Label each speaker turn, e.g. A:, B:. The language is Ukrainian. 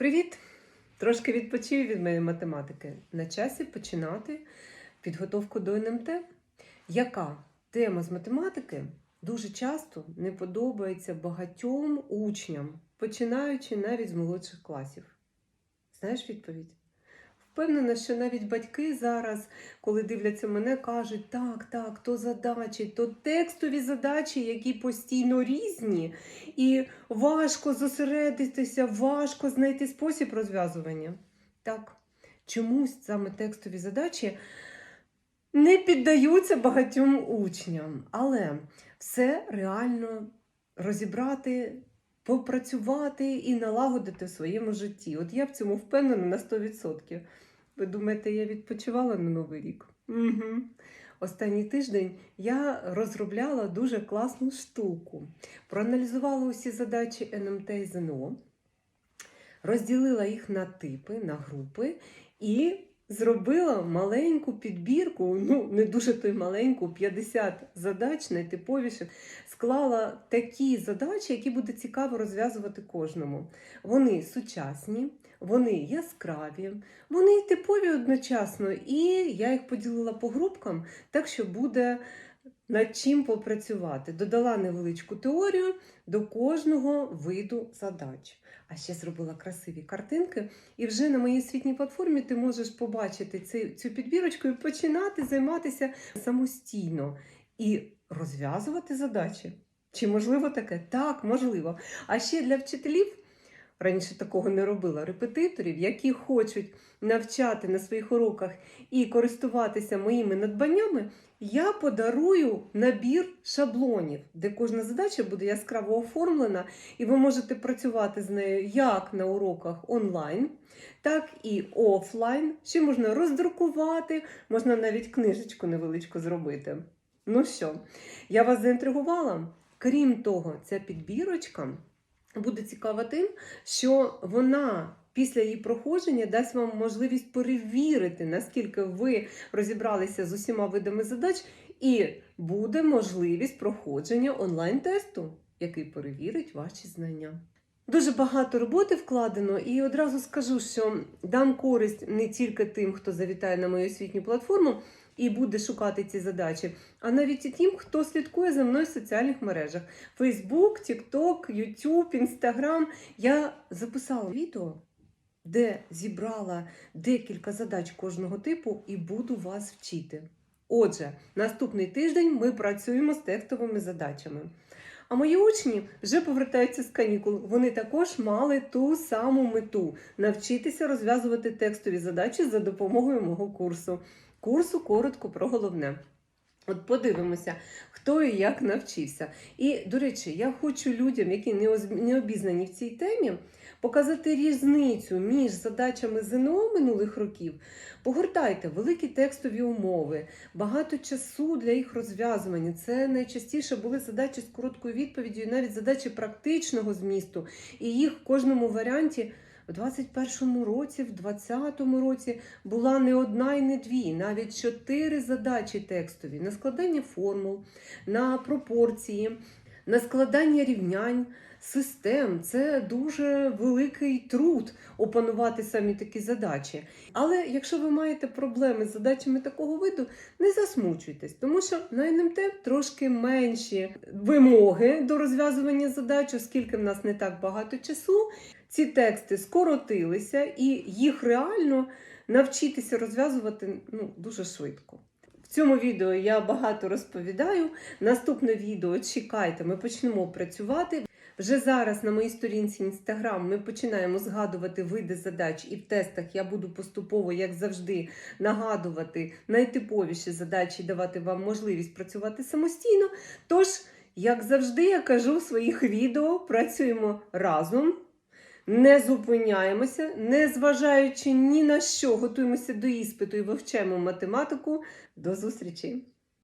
A: Привіт! Трошки відпочив від моєї математики. На часі починати підготовку до НМТ. Яка тема з математики дуже часто не подобається багатьом учням, починаючи навіть з молодших класів? Знаєш відповідь? Впевнена, що навіть батьки зараз, коли дивляться мене, кажуть, так, так, то задачі, то текстові задачі, які постійно різні, і важко зосередитися, важко знайти спосіб розв'язування. Так, чомусь саме текстові задачі не піддаються багатьом учням, але все реально розібрати, попрацювати і налагодити в своєму житті. От я в цьому впевнена на 100%. Ви думаєте, я відпочивала на Новий рік? Угу. Останній тиждень я розробляла дуже класну штуку. Проаналізувала усі задачі НМТ і ЗНО, розділила їх на типи, на групи і зробила маленьку підбірку, ну не дуже той маленьку, 50 задач найтиповіших. Склала такі задачі, які буде цікаво розв'язувати кожному. Вони сучасні, вони яскраві, вони типові одночасно, і я їх поділила по групкам, так що буде над чим попрацювати. Додала невеличку теорію до кожного виду задач. А ще зробила красиві картинки. І вже на моїй освітній платформі ти можеш побачити цю, цю підбірочку і починати займатися самостійно і розв'язувати задачі. Чи можливо таке? Так, можливо. А ще для вчителів. Раніше такого не робила репетиторів, які хочуть навчати на своїх уроках і користуватися моїми надбаннями, я подарую набір шаблонів, де кожна задача буде яскраво оформлена, і ви можете працювати з нею як на уроках онлайн, так і офлайн. Ще можна роздрукувати, можна навіть книжечку невеличку зробити. Ну що, я вас заінтригувала? Крім того, ця підбірочка буде цікава тим, що вона після її проходження дасть вам можливість перевірити, наскільки ви розібралися з усіма видами задач, і буде можливість проходження онлайн-тесту, який перевірить ваші знання. Дуже багато роботи вкладено, і одразу скажу, що дам користь не тільки тим, хто завітає на мою освітню платформу і буде шукати ці задачі, а навіть і тим, хто слідкує за мною в соціальних мережах: Facebook, TikTok, YouTube, Instagram. Я записала відео, де зібрала декілька задач кожного типу, і буду вас вчити. Отже, наступний тиждень ми працюємо з текстовими задачами. А мої учні вже повертаються з канікул. Вони також мали ту саму мету навчитися розв'язувати текстові задачі за допомогою мого курсу. Курсу коротко про головне. От подивимося, хто і як навчився. І, до речі, я хочу людям, які не обізнані в цій темі, показати різницю між задачами ЗНО минулих років. Погортайте великі текстові умови, багато часу для їх розв'язування. Це найчастіше були задачі з короткою відповіддю, і навіть задачі практичного змісту. І їх в кожному варіанті в 21-му році, в 20-му році була не одна і не дві, навіть чотири задачі текстові на складання формул, на пропорції, на складання рівнянь. Систем це дуже великий труд опанувати самі такі задачі. Але якщо ви маєте проблеми з задачами такого виду, не засмучуйтесь, тому що на НМТ трошки менші вимоги до розв'язування задач, оскільки в нас не так багато часу. Ці тексти скоротилися, і їх реально навчитися розв'язувати ну, дуже швидко. В цьому відео я багато розповідаю. Наступне відео чекайте, ми почнемо працювати. Вже зараз на моїй сторінці Instagram ми починаємо згадувати види задач, і в тестах я буду поступово, як завжди, нагадувати найтиповіші задачі, давати вам можливість працювати самостійно. Тож, як завжди, я кажу в своїх відео, працюємо разом. Не зупиняємося, не зважаючи ні на що, готуємося до іспиту і вивчаємо математику. До зустрічі!